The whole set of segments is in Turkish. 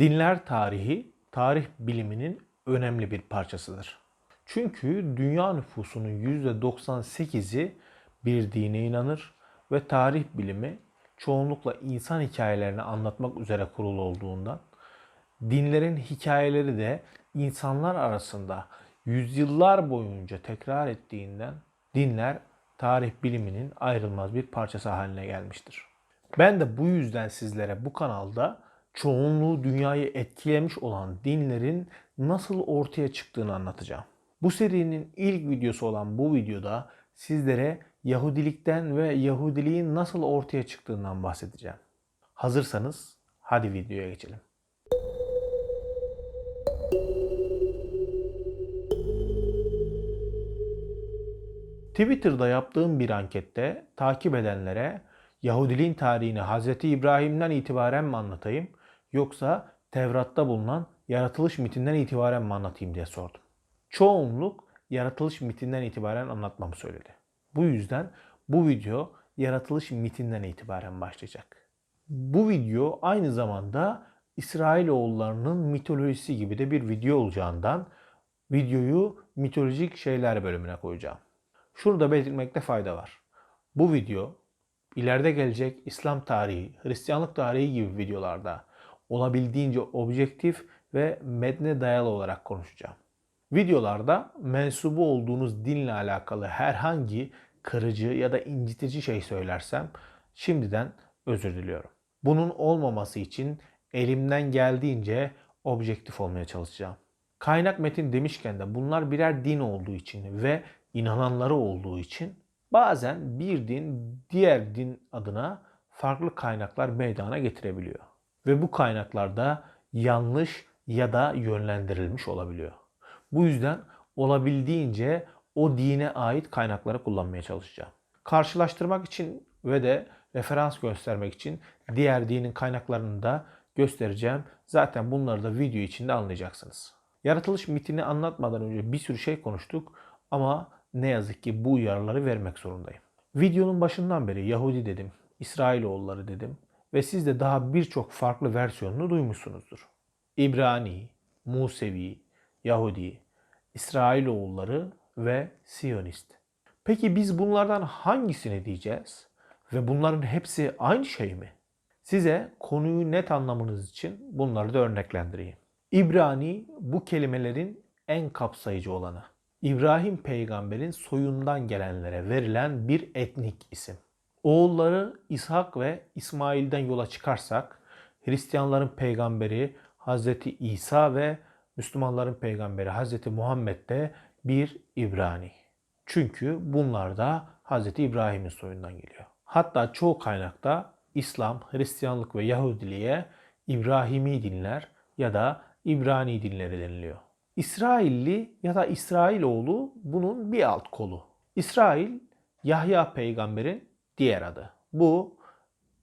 Dinler tarihi, tarih biliminin önemli bir parçasıdır. Çünkü dünya nüfusunun %98'i bir dine inanır ve tarih bilimi çoğunlukla insan hikayelerini anlatmak üzere kurulu olduğundan dinlerin hikayeleri de insanlar arasında yüzyıllar boyunca tekrar ettiğinden dinler tarih biliminin ayrılmaz bir parçası haline gelmiştir. Ben de bu yüzden sizlere bu kanalda çoğunluğu dünyayı etkilemiş olan dinlerin nasıl ortaya çıktığını anlatacağım. Bu serinin ilk videosu olan bu videoda sizlere Yahudilikten ve Yahudiliğin nasıl ortaya çıktığından bahsedeceğim. Hazırsanız hadi videoya geçelim. Twitter'da yaptığım bir ankette takip edenlere Yahudiliğin tarihini Hz. İbrahim'den itibaren mi anlatayım yoksa Tevrat'ta bulunan yaratılış mitinden itibaren mi anlatayım diye sordum. Çoğunluk yaratılış mitinden itibaren anlatmamı söyledi. Bu yüzden bu video yaratılış mitinden itibaren başlayacak. Bu video aynı zamanda İsrailoğullarının mitolojisi gibi de bir video olacağından videoyu mitolojik şeyler bölümüne koyacağım. Şurada belirtmekte fayda var. Bu video ileride gelecek İslam tarihi, Hristiyanlık tarihi gibi videolarda olabildiğince objektif ve metne dayalı olarak konuşacağım. Videolarda mensubu olduğunuz dinle alakalı herhangi kırıcı ya da incitici şey söylersem şimdiden özür diliyorum. Bunun olmaması için elimden geldiğince objektif olmaya çalışacağım. Kaynak metin demişken de bunlar birer din olduğu için ve inananları olduğu için bazen bir din diğer din adına farklı kaynaklar meydana getirebiliyor. Ve bu kaynaklarda yanlış ya da yönlendirilmiş olabiliyor. Bu yüzden olabildiğince o dine ait kaynakları kullanmaya çalışacağım. Karşılaştırmak için ve de referans göstermek için diğer dinin kaynaklarını da göstereceğim. Zaten bunları da video içinde anlayacaksınız. Yaratılış mitini anlatmadan önce bir sürü şey konuştuk ama ne yazık ki bu uyarıları vermek zorundayım. Videonun başından beri Yahudi dedim, İsrailoğulları dedim ve siz de daha birçok farklı versiyonunu duymuşsunuzdur. İbrani, Musevi, Yahudi, İsrailoğulları ve Siyonist. Peki biz bunlardan hangisini diyeceğiz? Ve bunların hepsi aynı şey mi? Size konuyu net anlamanız için bunları da örneklendireyim. İbrani bu kelimelerin en kapsayıcı olanı. İbrahim peygamberin soyundan gelenlere verilen bir etnik isim. Oğulları İshak ve İsmail'den yola çıkarsak Hristiyanların peygamberi Hazreti İsa ve Müslümanların peygamberi Hazreti Muhammed de bir İbrani. Çünkü bunlar da Hazreti İbrahim'in soyundan geliyor. Hatta çoğu kaynakta İslam, Hristiyanlık ve Yahudiliğe İbrahimi dinler ya da İbrani dinleri deniliyor. İsrailli ya da İsrailoğlu bunun bir alt kolu. İsrail, Yahya peygamberin diğer adı. Bu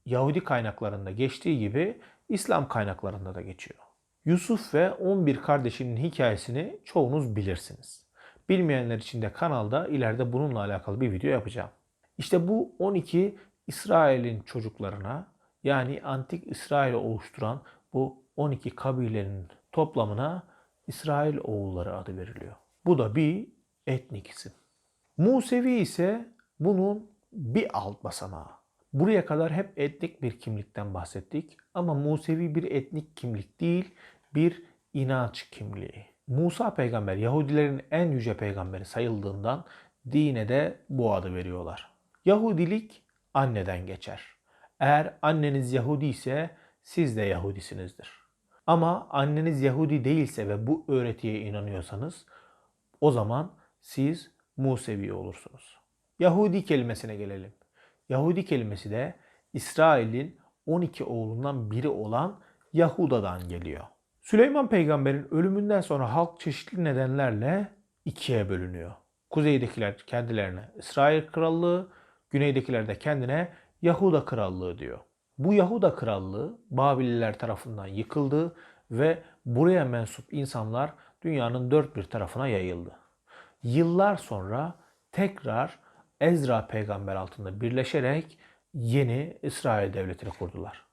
Yahudi kaynaklarında geçtiği gibi İslam kaynaklarında da geçiyor. Yusuf ve 11 kardeşinin hikayesini çoğunuz bilirsiniz. Bilmeyenler için de kanalda ileride bununla alakalı bir video yapacağım. İşte bu 12 İsrail'in çocuklarına yani antik İsrail'i oluşturan bu 12 kabilenin toplamına İsrail oğulları adı veriliyor. Bu da bir etnik isim. Musevi ise bunun bir alt basamağı. Buraya kadar hep etnik bir kimlikten bahsettik ama Musevi bir etnik kimlik değil, bir inanç kimliği. Musa peygamber Yahudilerin en yüce peygamberi sayıldığından dine de bu adı veriyorlar. Yahudilik anneden geçer. Eğer anneniz Yahudi ise siz de Yahudisinizdir. Ama anneniz Yahudi değilse ve bu öğretiye inanıyorsanız o zaman siz Musevi olursunuz. Yahudi kelimesine gelelim. Yahudi kelimesi de İsrail'in 12 oğlundan biri olan Yahuda'dan geliyor. Süleyman peygamberin ölümünden sonra halk çeşitli nedenlerle ikiye bölünüyor. Kuzeydekiler kendilerine İsrail krallığı, güneydekiler de kendine Yahuda krallığı diyor. Bu Yahuda krallığı Babililer tarafından yıkıldı ve buraya mensup insanlar dünyanın dört bir tarafına yayıldı. Yıllar sonra tekrar Ezra peygamber altında birleşerek yeni İsrail devletini kurdular.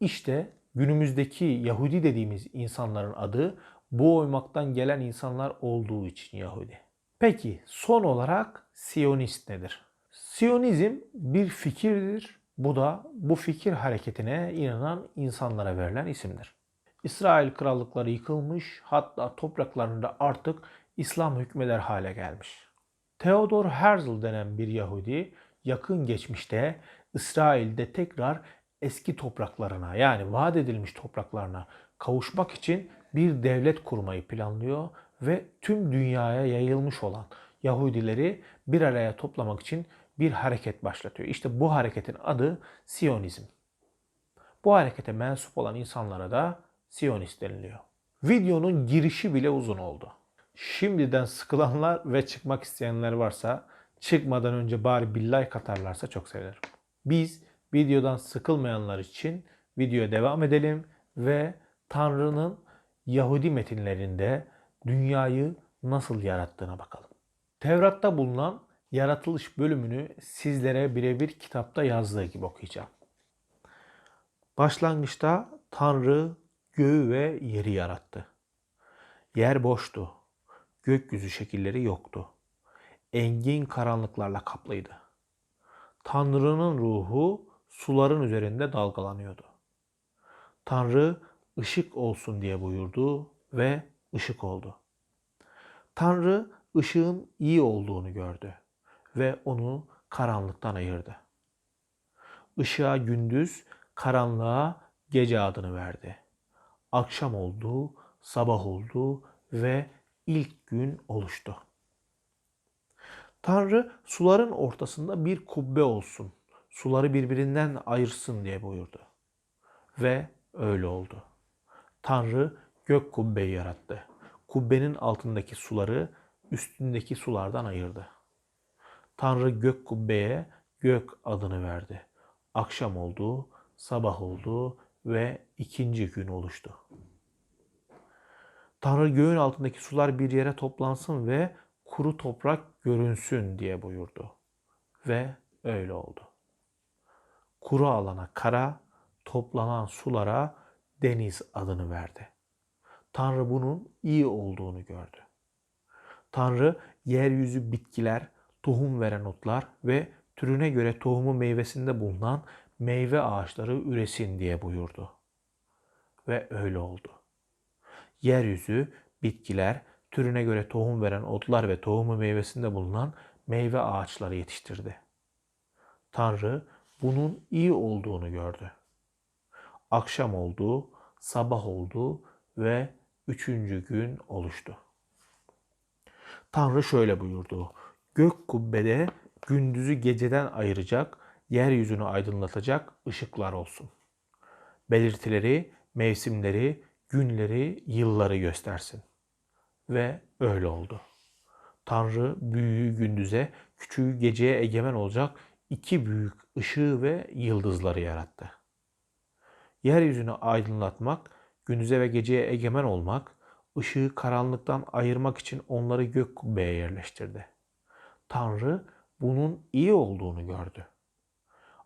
İşte günümüzdeki Yahudi dediğimiz insanların adı bu oymaktan gelen insanlar olduğu için Yahudi. Peki son olarak Siyonist nedir? Siyonizm bir fikirdir. Bu da bu fikir hareketine inanan insanlara verilen isimdir. İsrail krallıkları yıkılmış, hatta topraklarında artık İslam hükmeder hale gelmiş. Theodor Herzl denen bir Yahudi yakın geçmişte İsrail'de tekrar eski topraklarına yani vaat edilmiş topraklarına kavuşmak için bir devlet kurmayı planlıyor ve tüm dünyaya yayılmış olan Yahudileri bir araya toplamak için bir hareket başlatıyor. İşte bu hareketin adı Siyonizm. Bu harekete mensup olan insanlara da Siyonist deniliyor. Videonun girişi bile uzun oldu. Şimdiden sıkılanlar ve çıkmak isteyenler varsa çıkmadan önce bari bir like atarlarsa çok sevinirim. Biz videodan sıkılmayanlar için videoya devam edelim ve Tanrı'nın Yahudi metinlerinde dünyayı nasıl yarattığına bakalım. Tevrat'ta bulunan yaratılış bölümünü sizlere birebir kitapta yazdığı gibi okuyacağım. Başlangıçta Tanrı göğü ve yeri yarattı. Yer boştu. Gökyüzü şekilleri yoktu. Engin karanlıklarla kaplıydı. Tanrı'nın ruhu suların üzerinde dalgalanıyordu. Tanrı ışık olsun diye buyurdu ve ışık oldu. Tanrı ışığın iyi olduğunu gördü ve onu karanlıktan ayırdı. Işığa gündüz, karanlığa gece adını verdi. Akşam oldu, sabah oldu ve ilk gün oluştu. Tanrı suların ortasında bir kubbe olsun, suları birbirinden ayırsın diye buyurdu. Ve öyle oldu. Tanrı gök kubbeyi yarattı. Kubbenin altındaki suları üstündeki sulardan ayırdı. Tanrı gök kubbeye gök adını verdi. Akşam oldu, sabah oldu ve ikinci gün oluştu. Tanrı göğün altındaki sular bir yere toplansın ve kuru toprak görünsün diye buyurdu. Ve öyle oldu. Kuru alana kara, toplanan sulara deniz adını verdi. Tanrı bunun iyi olduğunu gördü. Tanrı yeryüzü bitkiler, tohum veren otlar ve türüne göre tohumu meyvesinde bulunan meyve ağaçları üresin diye buyurdu. Ve öyle oldu. Yeryüzü, bitkiler, türüne göre tohum veren otlar ve tohumu meyvesinde bulunan meyve ağaçları yetiştirdi. Tanrı bunun iyi olduğunu gördü. Akşam oldu, sabah oldu ve üçüncü gün oluştu. Tanrı şöyle buyurdu. Gök kubbede gündüzü geceden ayıracak, yeryüzünü aydınlatacak ışıklar olsun. Belirtileri, mevsimleri, günleri, yılları göstersin. Ve öyle oldu. Tanrı büyüğü gündüze, küçüğü geceye egemen olacak iki büyük ışığı ve yıldızları yarattı. Yeryüzünü aydınlatmak, gündüze ve geceye egemen olmak, ışığı karanlıktan ayırmak için onları gök kubbeye yerleştirdi. Tanrı bunun iyi olduğunu gördü.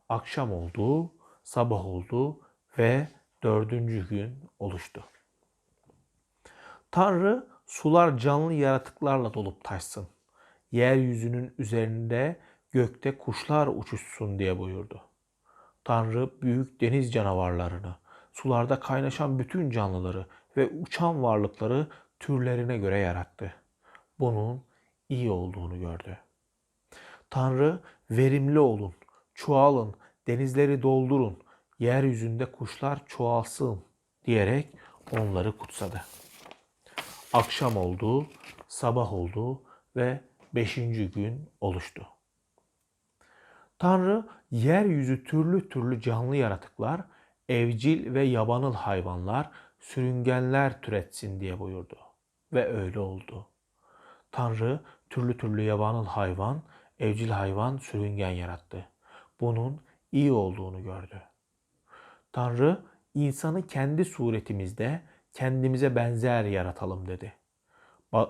Akşam oldu, sabah oldu ve dördüncü gün oluştu. Tanrı sular canlı yaratıklarla dolup taşsın. Yeryüzünün üzerinde gökte kuşlar uçuşsun diye buyurdu. Tanrı büyük deniz canavarlarını, sularda kaynaşan bütün canlıları ve uçan varlıkları türlerine göre yarattı. Bunun iyi olduğunu gördü. Tanrı verimli olun, çoğalın, denizleri doldurun, yeryüzünde kuşlar çoğalsın diyerek onları kutsadı. Akşam oldu, sabah oldu ve beşinci gün oluştu. Tanrı yeryüzü türlü türlü canlı yaratıklar, evcil ve yabanıl hayvanlar, sürüngenler türetsin diye buyurdu. Ve öyle oldu. Tanrı türlü türlü yabanıl hayvan, evcil hayvan, sürüngen yarattı. Bunun iyi olduğunu gördü. Tanrı insanı kendi suretimizde kendimize benzer yaratalım dedi.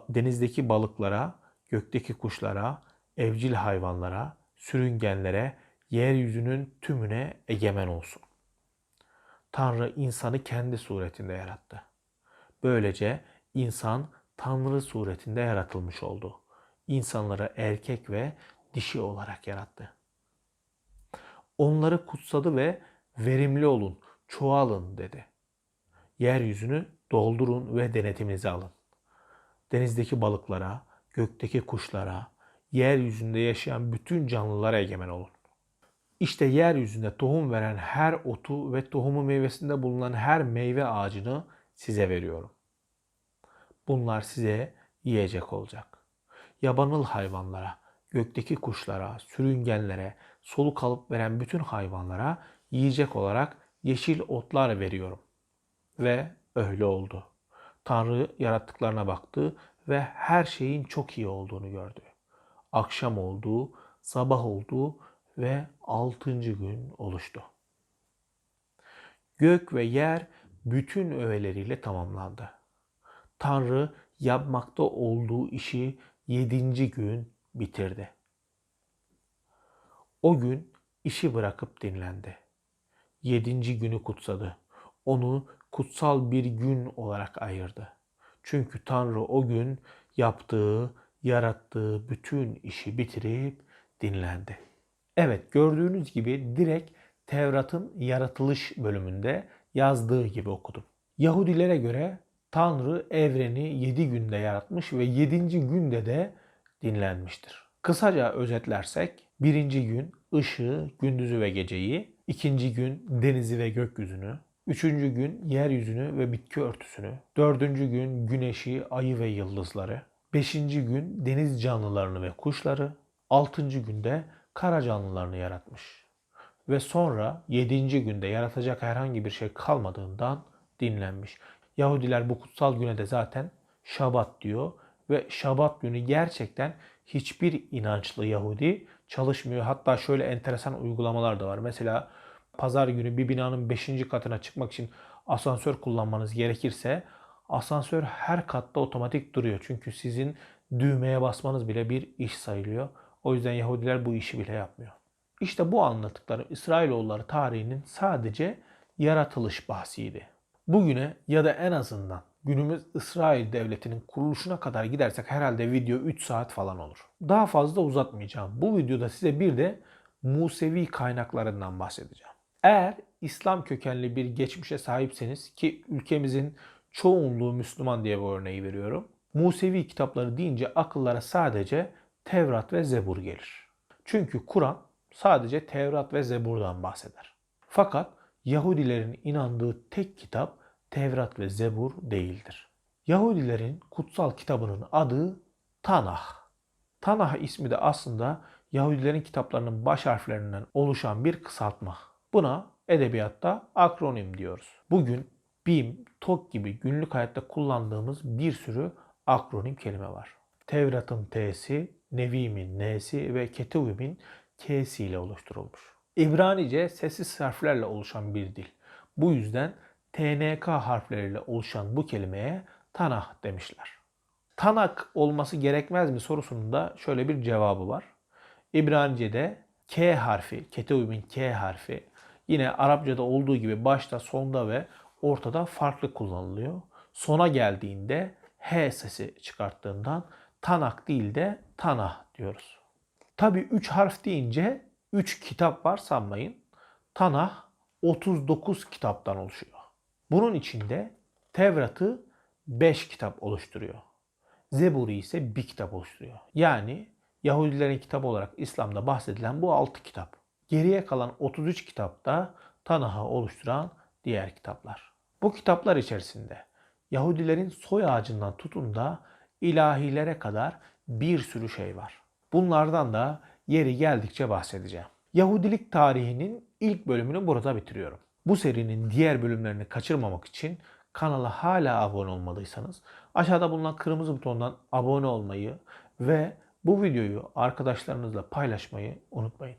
Denizdeki balıklara, gökteki kuşlara, evcil hayvanlara, sürüngenlere, yeryüzünün tümüne egemen olsun. Tanrı insanı kendi suretinde yarattı. Böylece insan Tanrı suretinde yaratılmış oldu. İnsanları erkek ve dişi olarak yarattı. Onları kutsadı ve verimli olun, çoğalın dedi. Yeryüzünü doldurun ve denetiminize alın. Denizdeki balıklara, gökteki kuşlara, yeryüzünde yaşayan bütün canlılara egemen olun. İşte yeryüzünde tohum veren her otu ve tohumu meyvesinde bulunan her meyve ağacını size veriyorum. Bunlar size yiyecek olacak. Yabanıl hayvanlara, gökteki kuşlara, sürüngenlere, soluk alıp veren bütün hayvanlara yiyecek olarak yeşil otlar veriyorum. Ve öyle oldu. Tanrı yarattıklarına baktı ve her şeyin çok iyi olduğunu gördü. Akşam oldu, sabah oldu ve altıncı gün oluştu. Gök ve yer bütün öğeleriyle tamamlandı. Tanrı yapmakta olduğu işi yedinci gün bitirdi. O gün işi bırakıp dinlendi. Yedinci günü kutsadı. Onu kutsal bir gün olarak ayırdı. Çünkü Tanrı o gün yaptığı, yarattığı bütün işi bitirip dinlendi. Evet gördüğünüz gibi direkt Tevrat'ın yaratılış bölümünde yazdığı gibi okudum. Yahudilere göre Tanrı evreni 7 günde yaratmış ve 7. günde de dinlenmiştir. Kısaca özetlersek birinci gün ışığı, gündüzü ve geceyi, ikinci gün denizi ve gökyüzünü, üçüncü gün yeryüzünü ve bitki örtüsünü, dördüncü gün güneşi, ayı ve yıldızları, beşinci gün deniz canlılarını ve kuşları, altıncı günde kara canlılarını yaratmış. Ve sonra yedinci günde yaratacak herhangi bir şey kalmadığından dinlenmiş. Yahudiler bu kutsal güne de zaten Şabat diyor ve Şabat günü gerçekten hiçbir inançlı Yahudi çalışmıyor. Hatta şöyle enteresan uygulamalar da var. Mesela pazar günü bir binanın 5. katına çıkmak için asansör kullanmanız gerekirse asansör her katta otomatik duruyor. Çünkü sizin düğmeye basmanız bile bir iş sayılıyor. O yüzden Yahudiler bu işi bile yapmıyor. İşte bu anlattıklarım İsrailoğulları tarihinin sadece yaratılış bahsiydi. Bugüne ya da en azından günümüz İsrail devletinin kuruluşuna kadar gidersek herhalde video 3 saat falan olur. Daha fazla uzatmayacağım. Bu videoda size bir de Musevi kaynaklarından bahsedeceğim. Eğer İslam kökenli bir geçmişe sahipseniz ki ülkemizin çoğunluğu Müslüman diye bu örneği veriyorum. Musevi kitapları deyince akıllara sadece Tevrat ve Zebur gelir. Çünkü Kur'an sadece Tevrat ve Zebur'dan bahseder. Fakat Yahudilerin inandığı tek kitap Tevrat ve Zebur değildir. Yahudilerin kutsal kitabının adı Tanah. Tanah ismi de aslında Yahudilerin kitaplarının baş harflerinden oluşan bir kısaltma. Buna edebiyatta akronim diyoruz. Bugün BİM, TOK gibi günlük hayatta kullandığımız bir sürü akronim kelime var. Tevrat'ın T'si, Nevim'in N'si ve Ketuvim'in K'si ile oluşturulmuş. İbranice sessiz harflerle oluşan bir dil. Bu yüzden TNK harfleriyle oluşan bu kelimeye Tanah demişler. Tanak olması gerekmez mi sorusunun da şöyle bir cevabı var. İbranice'de K harfi, Ketuvim'in K harfi yine Arapçada olduğu gibi başta, sonda ve ortada farklı kullanılıyor. Sona geldiğinde H sesi çıkarttığından Tanak değil de Tanah diyoruz. Tabi 3 harf deyince 3 kitap var sanmayın. Tanah 39 kitaptan oluşuyor. Bunun içinde Tevrat'ı 5 kitap oluşturuyor. Zebur'u ise bir kitap oluşturuyor. Yani Yahudilerin kitabı olarak İslam'da bahsedilen bu 6 kitap. Geriye kalan 33 kitapta Tanah'ı oluşturan diğer kitaplar. Bu kitaplar içerisinde Yahudilerin soy ağacından tutun da ilahilere kadar bir sürü şey var. Bunlardan da yeri geldikçe bahsedeceğim. Yahudilik tarihinin ilk bölümünü burada bitiriyorum. Bu serinin diğer bölümlerini kaçırmamak için kanala hala abone olmadıysanız aşağıda bulunan kırmızı butondan abone olmayı ve bu videoyu arkadaşlarınızla paylaşmayı unutmayın.